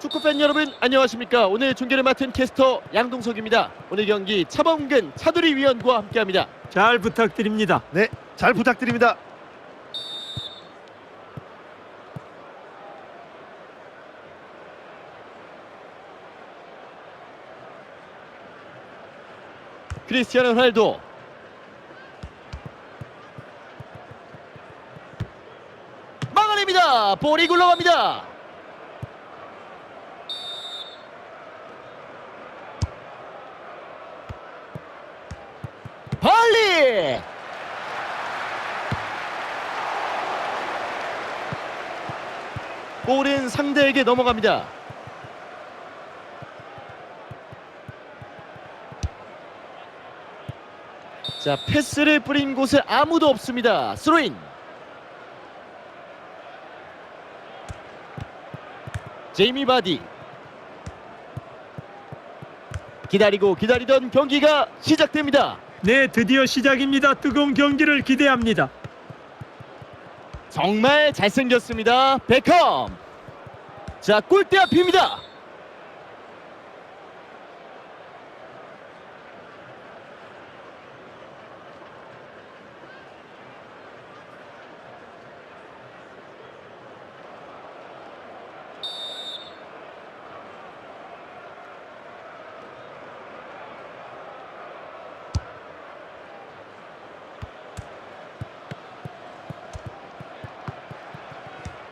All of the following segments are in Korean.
축구팬 여러분 안녕하십니까? 오늘 중계를 맡은 캐스터 양동석입니다. 오늘 경기 차범근 차두리 위원과 함께합니다. 잘 부탁드립니다. 네, 잘 부탁드립니다. 크리스티아노 호날두 막아냅니다. 볼이 굴러갑니다 발리 볼은 상대에게 넘어갑니다. 자 패스를 뿌린 곳에 아무도 없습니다. 스로인. 제이미 바디. 기다리고 기다리던 경기가 시작됩니다 네, 드디어 시작입니다. 뜨거운 경기를 기대합니다. 정말 잘생겼습니다 베컴 자 골대 앞입니다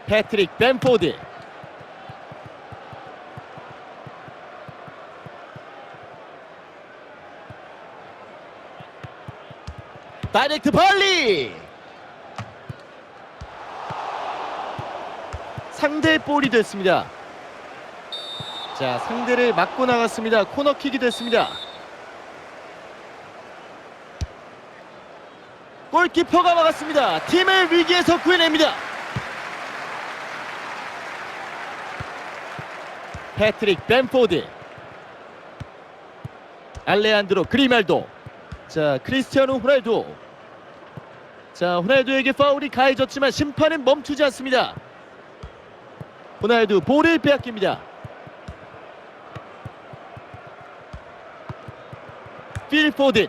패트릭 벤포드. 다이렉트 발리. 상대 볼이 됐습니다. 자 상대를 맞고 나갔습니다. 코너킥이 됐습니다. 골키퍼가 막았습니다. 팀을 위기에서 구해냅니다 패트릭 벤포드. 알레안드로 그리말도. 자 크리스티아노 호날두. 자 호날두에게 파울이 가해졌지만 심판은 멈추지 않습니다. 호날두 볼을 빼앗깁니다. 필 포든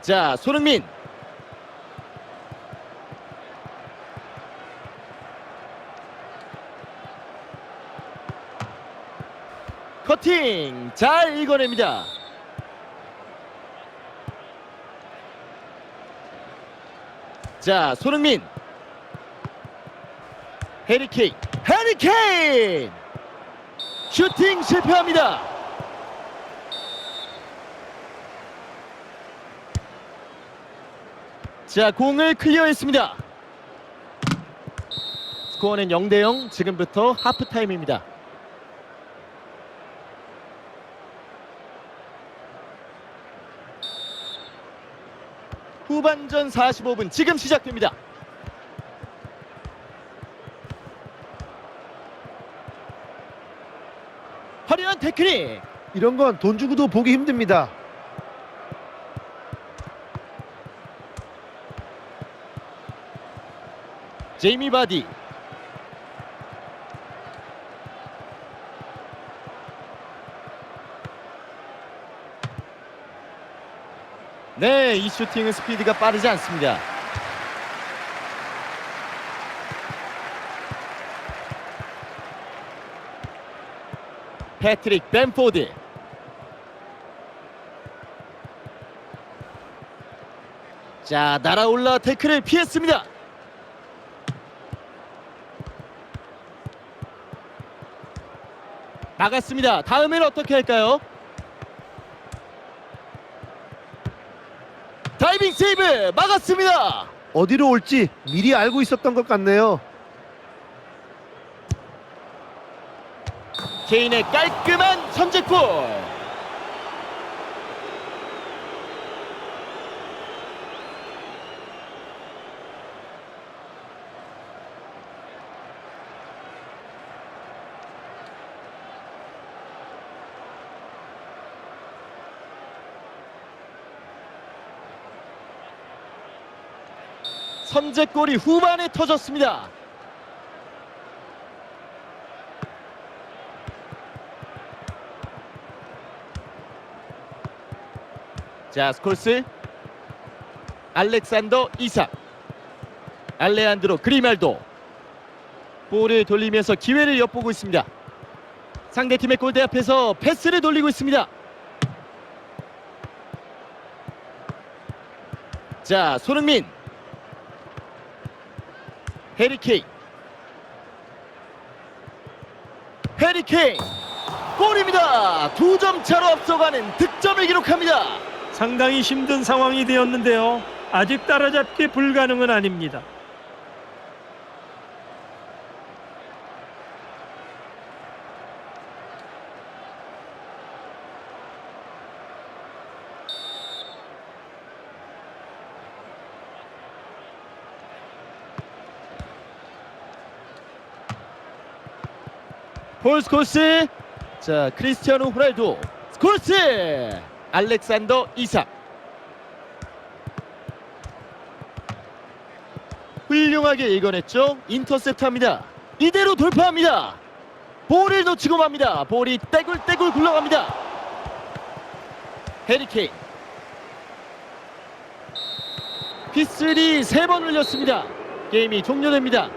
자 손흥민 커팅 잘 읽어냅니다. 자 손흥민 해리케인 해리케인 슈팅 실패합니다. 자 공을 클리어했습니다. 스코어는 0대0 지금부터 하프타임입니다. 후반전 45분 지금 시작됩니다. 화려한 테크닉 이런 건 돈 주고도 보기 힘듭니다. 제이미 바디 네, 이 슈팅은 스피드가 빠르지 않습니다. 패트릭 벤포드 자 날아올라 태클을 피했습니다. 나갔습니다. 다음엔 어떻게 할까요? 다이빙 세이브 막았습니다. 어디로 올지 미리 알고 있었던 것 같네요. 케인의 깔끔한 선제골. 선제골이 후반에 터졌습니다. 자 스콜스 알렉산더 이사 알레안드로 그리말도 볼을 돌리면서 기회를 엿보고 있습니다. 상대팀의 골대 앞에서 패스를 돌리고 있습니다. 자 손흥민 해리케인 해리케인 골입니다 두 점 차로 앞서가는 득점을 기록합니다 상당히 힘든 상황이 되었는데요. 아직 따라잡기 불가능은 아닙니다. 폴 스콜스. 자 크리스티아노 호날두. 스콜스! 알렉산더 이삭 훌륭하게 읽어냈죠? 인터셉트합니다. 이대로 돌파합니다. 볼을 놓치고 맙니다. 볼이 떼굴떼굴 굴러갑니다. 해리케인. 피슬이 세번 울렸습니다. 게임이 종료됩니다